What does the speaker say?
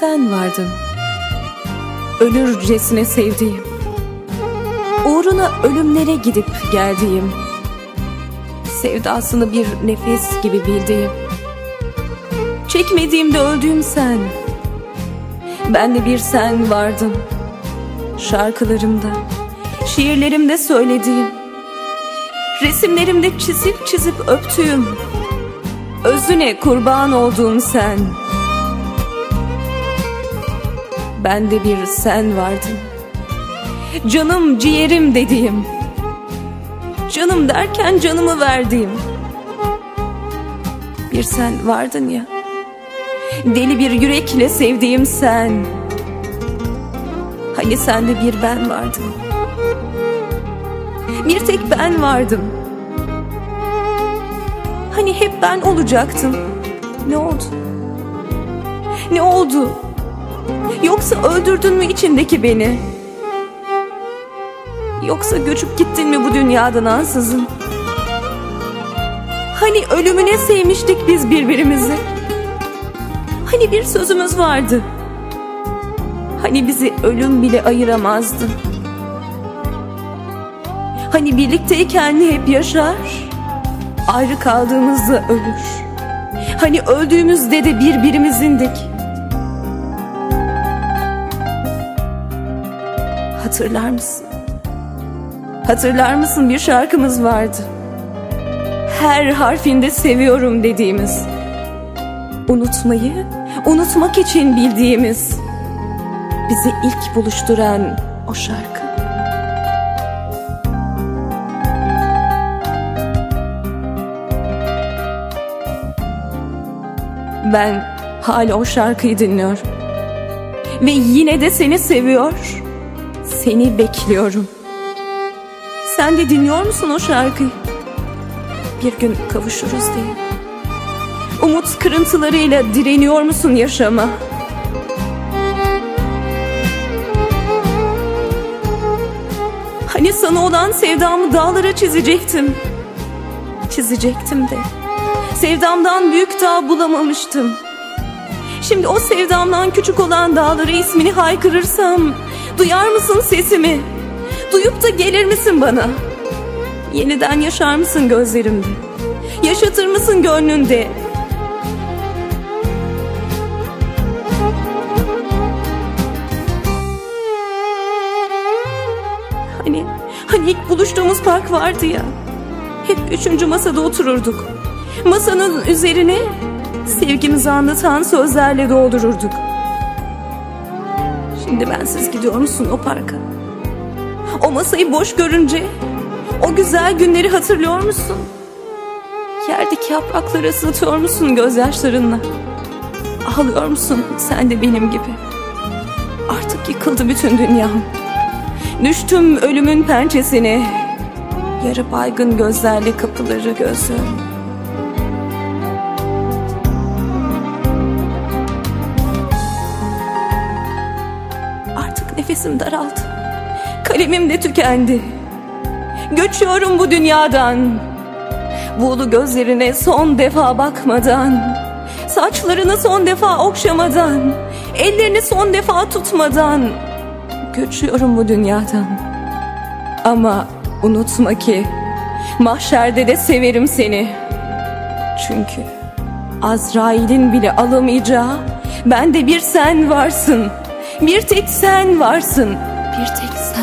sen vardın. Ölürcesine sevdiğim. Uğruna ölümlere gidip geldiğim. Sevdasını bir nefes gibi bildiğim. Çekmediğimde öldüğüm sen. Ben de bir sen vardın. Şarkılarımda, şiirlerimde söylediğim. Resimlerimde çizip çizip öptüğüm. Özüne kurban olduğum sen. Ben de bir sen vardın. Canım ciğerim dediğim. Canım derken canımı verdiğim. Bir sen vardın ya. Deli bir yürekle sevdiğim sen. Hani sende bir ben vardım. Bir tek ben vardım. Hani hep ben olacaktım. Ne oldu? Ne oldu? Yoksa öldürdün mü içindeki beni? Yoksa göçüp gittin mi bu dünyadan ansızın? Hani ölümüne sevmiştik biz birbirimizi? Hani bir sözümüz vardı? Hani bizi ölüm bile ayıramazdı? Hani birlikteyken hep yaşar, ayrı kaldığımızda ölür. Hani öldüğümüzde de birbirimizindik. Hatırlar mısın? Hatırlar mısın bir şarkımız vardı. Her harfinde seviyorum dediğimiz. Unutmayı, unutmak için bildiğimiz. Bizi ilk buluşturan o şarkı. Ben hala o şarkıyı dinliyorum. Ve yine de seni seviyor. Seni bekliyorum. Sen de dinliyor musun o şarkıyı? Bir gün kavuşuruz diye. Umut kırıntılarıyla direniyor musun yaşama? Hani sana olan sevdamı dağlara çizecektim. Çizecektim de. Sevdamdan büyük dağ bulamamıştım. Şimdi o sevdamdan küçük olan dağları ismini haykırırsam duyar mısın sesimi? Duyup da gelir misin bana? Yeniden yaşar mısın gözlerimde? Yaşatır mısın gönlünde? Hani, hani ilk buluştuğumuz park vardı ya. Hep üçüncü masada otururduk. Masanın üzerine sevgimizi anlatan sözlerle doldururduk. Şimdi bensiz gidiyor musun o parka? O masayı boş görünce o güzel günleri hatırlıyor musun? Yerdeki yaprakları ıslatıyor musun gözyaşlarınla? Ağlıyor musun sen de benim gibi? Artık yıkıldı bütün dünyam. Düştüm ölümün pençesine. Yarı baygın gözlerle kapıları gözlüyorum. Nefesim daraldı. Kalemim de tükendi. Göçüyorum bu dünyadan. Buğulu gözlerine son defa bakmadan. Saçlarını son defa okşamadan. Ellerini son defa tutmadan. Göçüyorum bu dünyadan. Ama unutma ki mahşerde de severim seni. Çünkü Azrail'in bile alamayacağı bende bir sen varsın. Bir tek sen varsın. Bir tek sen.